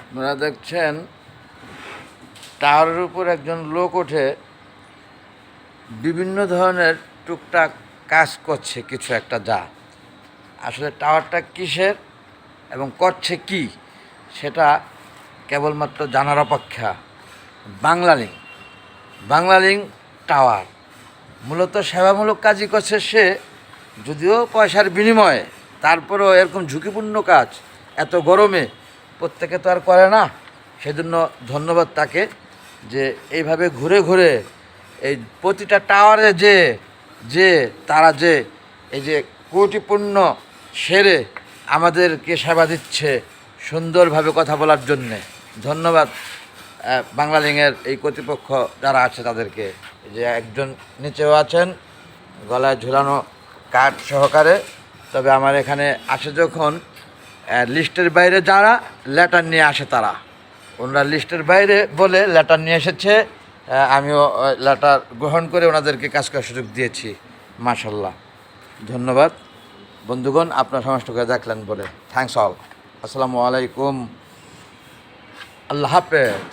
আপনারা দেখছেন, টাওয়ারের উপর একজন লোক ওঠে, বিভিন্ন ধরনের টুকটাক কাজ করছে কিছু একটা যা। আসলে টাওয়ারটা কিসের এবং করছে কি, সেটা কেবলমাত্র জানার অপেক্ষা। বাংলালিং বাংলালিং টাওয়ার। মূলত সেবামূলক কাজই করছে সে, যদিও পয়সার বিনিময়ে, তারপরেও এরকম ঝুঁকিপূর্ণ কাজ, এত গরমে প্রত্যেকে তো আর করে না। সেজন্য ধন্যবাদ তাকে যে এইভাবে ঘুরে ঘুরে এই প্রতিটা টাওয়ারে যে যে, তারা যে, এই যে কোটিপূর্ণ সেরে আমাদেরকে সেবা দিচ্ছে সুন্দরভাবে কথা বলার জন্যে। ধন্যবাদ বাংলালিংয়ের এই কর্তৃপক্ষ যারা আছে তাদেরকে। যে একজন নিচেও আছেন, গলায় ঝুলানো কাঠ সহকারে। তবে আমার এখানে আসে যখন লিস্টের বাইরে যারা লেটার নিয়ে আসে তারা। ওনারা লিস্টের বাইরে বলে লেটার নিয়ে এসেছে আমিও লেটার গ্রহণ করে ওনাদেরকে কাজ করার সুযোগ দিয়েছি, মাশাল্লাহ। ধন্যবাদ। বন্ধুগণ, আপনার সমস্তকে দেখলেন বলে। থ্যাংকস অল আসসালামু আলাইকুম। আল্লাহ হাফেজ।